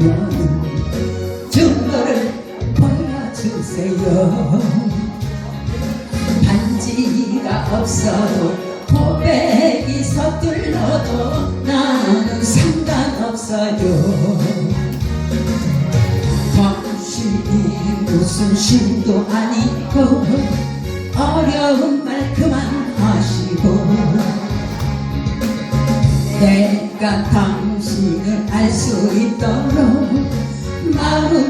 있다면 증거를 보여주세요. 반지가 없어도 고백이 서둘러도 나는 상관없어요. 당신이 무슨 신도 아니고 어려운 말 내가 당신을 알 수 있도록 마음